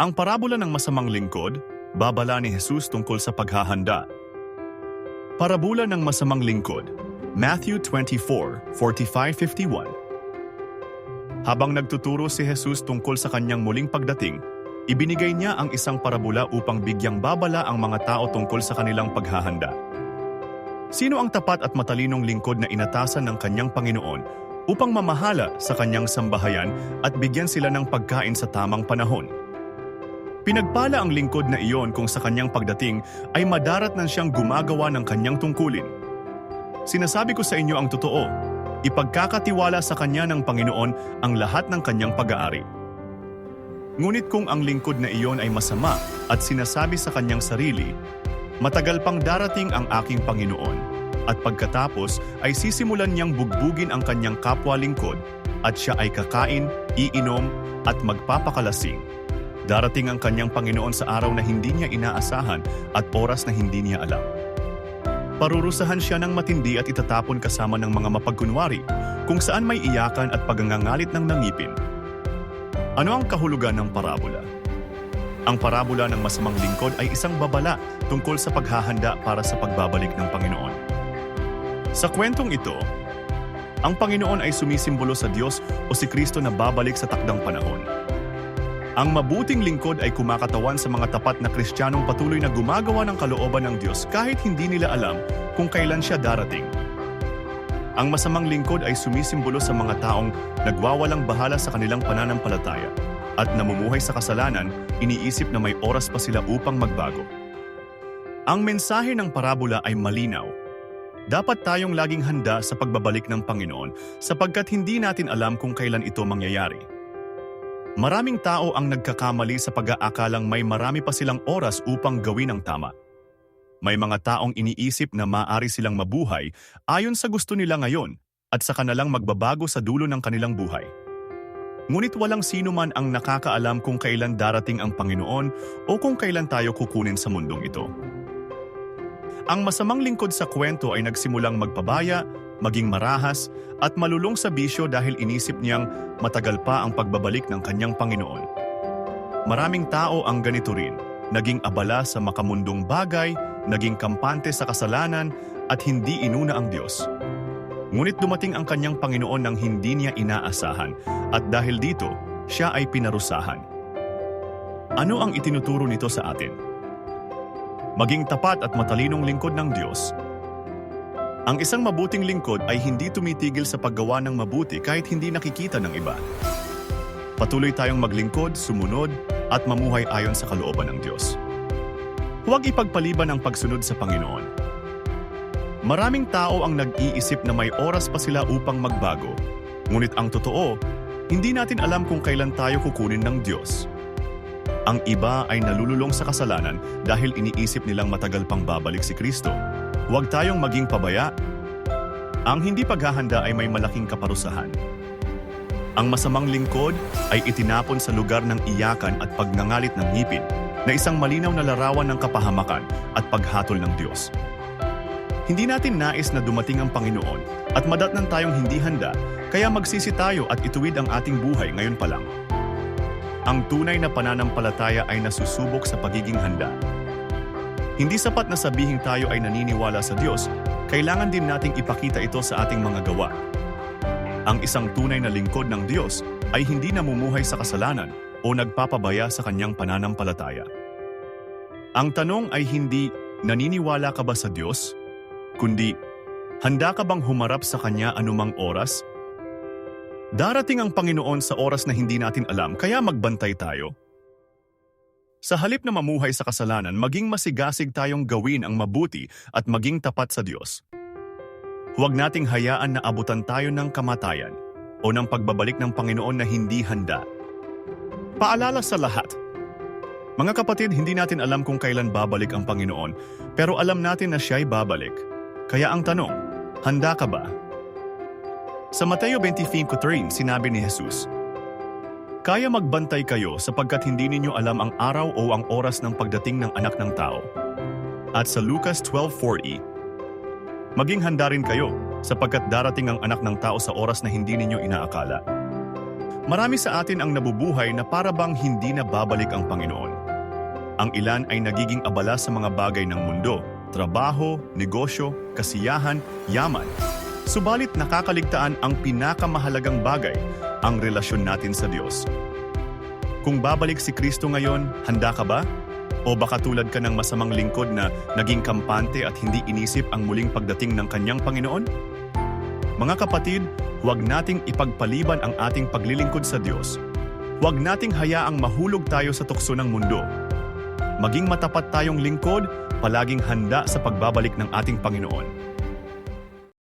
Ang parabola ng masamang lingkod, babala ni Jesus tungkol sa paghahanda. Parabola ng masamang lingkod, Matthew 24, 45-51 Habang nagtuturo si Jesus tungkol sa kanyang muling pagdating, ibinigay niya ang isang parabola upang bigyang babala ang mga tao tungkol sa kanilang paghahanda. Sino ang tapat at matalinong lingkod na inatasan ng kanyang Panginoon upang mamahala sa kanyang sambahayan at bigyan sila ng pagkain sa tamang panahon? Pinagpala ang lingkod na iyon kung sa kanyang pagdating ay madarat na siyang gumagawa ng kanyang tungkulin. Sinasabi ko sa inyo ang totoo, ipagkakatiwala sa kanya ng Panginoon ang lahat ng kanyang pag-aari. Ngunit kung ang lingkod na iyon ay masama at sinasabi sa kanyang sarili, matagal pang darating ang aking Panginoon, at pagkatapos ay sisimulan niyang bugbugin ang kanyang kapwa lingkod, at siya ay kakain, iinom, at magpapakalasing. Darating ang kanyang Panginoon sa araw na hindi niya inaasahan at oras na hindi niya alam. Parurusahan siya ng matindi at itatapon kasama ng mga mapagkunwari kung saan may iyakan at pagangangalit ng nangipin. Ano ang kahulugan ng parabola? Ang parabola ng masamang lingkod ay isang babala tungkol sa paghahanda para sa pagbabalik ng Panginoon. Sa kwentong ito, ang Panginoon ay sumisimbolo sa Diyos o si Kristo na babalik sa takdang panahon. Ang mabuting lingkod ay kumakatawan sa mga tapat na Kristiyanong patuloy na gumagawa ng kalooban ng Diyos kahit hindi nila alam kung kailan siya darating. Ang masamang lingkod ay sumisimbolo sa mga taong nagwawalang bahala sa kanilang pananampalataya at namumuhay sa kasalanan, iniisip na may oras pa sila upang magbago. Ang mensahe ng parabola ay malinaw. Dapat tayong laging handa sa pagbabalik ng Panginoon sapagkat hindi natin alam kung kailan ito mangyayari. Maraming tao ang nagkakamali sa pag-aakalang may marami pa silang oras upang gawin ang tama. May mga taong iniisip na maaari silang mabuhay ayon sa gusto nila ngayon at sa kanilang magbabago sa dulo ng kanilang buhay. Ngunit walang sino man ang nakakaalam kung kailan darating ang Panginoon o kung kailan tayo kukunin sa mundong ito. Ang masamang lingkod sa kwento ay nagsimulang magpabaya, maging marahas, at malulong sa bisyo dahil inisip niyang matagal pa ang pagbabalik ng kanyang Panginoon. Maraming tao ang ganito rin, naging abala sa makamundong bagay, naging kampante sa kasalanan, at hindi inuna ang Diyos. Ngunit dumating ang kanyang Panginoon nang hindi niya inaasahan, at dahil dito, siya ay pinarusahan. Ano ang itinuturo nito sa atin? Maging tapat at matalinong lingkod ng Diyos. Ang isang mabuting lingkod ay hindi tumitigil sa paggawa ng mabuti kahit hindi nakikita ng iba. Patuloy tayong maglingkod, sumunod, at mamuhay ayon sa kalooban ng Diyos. Huwag ipagpaliban ang pagsunod sa Panginoon. Maraming tao ang nag-iisip na may oras pa sila upang magbago. Ngunit ang totoo, hindi natin alam kung kailan tayo kukunin ng Diyos. Ang iba ay nalululong sa kasalanan dahil iniisip nilang matagal pang babalik si Kristo. Huwag tayong maging pabaya. Ang hindi paghahanda ay may malaking kaparusahan. Ang masamang lingkod ay itinapon sa lugar ng iyakan at pagngangalit ng ngipin na isang malinaw na larawan ng kapahamakan at paghatol ng Diyos. Hindi natin nais na dumating ang Panginoon at madatnan tayong hindi handa, kaya magsisi tayo at ituwid ang ating buhay ngayon pa lang. Ang tunay na pananampalataya ay nasusubok sa pagiging handa. Hindi sapat na sabihin tayo ay naniniwala sa Diyos, kailangan din nating ipakita ito sa ating mga gawa. Ang isang tunay na lingkod ng Diyos ay hindi namumuhay sa kasalanan o nagpapabaya sa kanyang pananampalataya. Ang tanong ay hindi, naniniwala ka ba sa Diyos? Kundi, handa ka bang humarap sa Kanya anumang oras Darating ang Panginoon sa oras na hindi natin alam kaya magbantay tayo. Sa halip na mamuhay sa kasalanan, maging masigasig tayong gawin ang mabuti at maging tapat sa Diyos. Huwag nating hayaan na abutan tayo ng kamatayan o ng pagbabalik ng Panginoon na hindi handa. Paalala sa lahat. Mga kapatid, hindi natin alam kung kailan babalik ang Panginoon, pero alam natin na siya'y babalik. Kaya ang tanong, handa ka ba? Sa Mateo 25.3, sinabi ni Jesus, Kaya magbantay kayo sapagkat hindi ninyo alam ang araw o ang oras ng pagdating ng anak ng tao. At sa Lucas 12.40, Maging handa rin kayo sapagkat darating ang anak ng tao sa oras na hindi ninyo inaakala. Marami sa atin ang nabubuhay na para bang hindi na babalik ang Panginoon. Ang ilan ay nagiging abala sa mga bagay ng mundo, trabaho, negosyo, kasiyahan, yaman. Subalit nakakaligtaan ang pinakamahalagang bagay, ang relasyon natin sa Diyos. Kung babalik si Kristo ngayon, handa ka ba? O baka tulad ka ng masamang lingkod na naging kampante at hindi inisip ang muling pagdating ng kanyang Panginoon? Mga kapatid, huwag nating ipagpaliban ang ating paglilingkod sa Diyos. Huwag nating hayaang mahulog tayo sa tukso ng mundo. Maging matapat tayong lingkod, palaging handa sa pagbabalik ng ating Panginoon.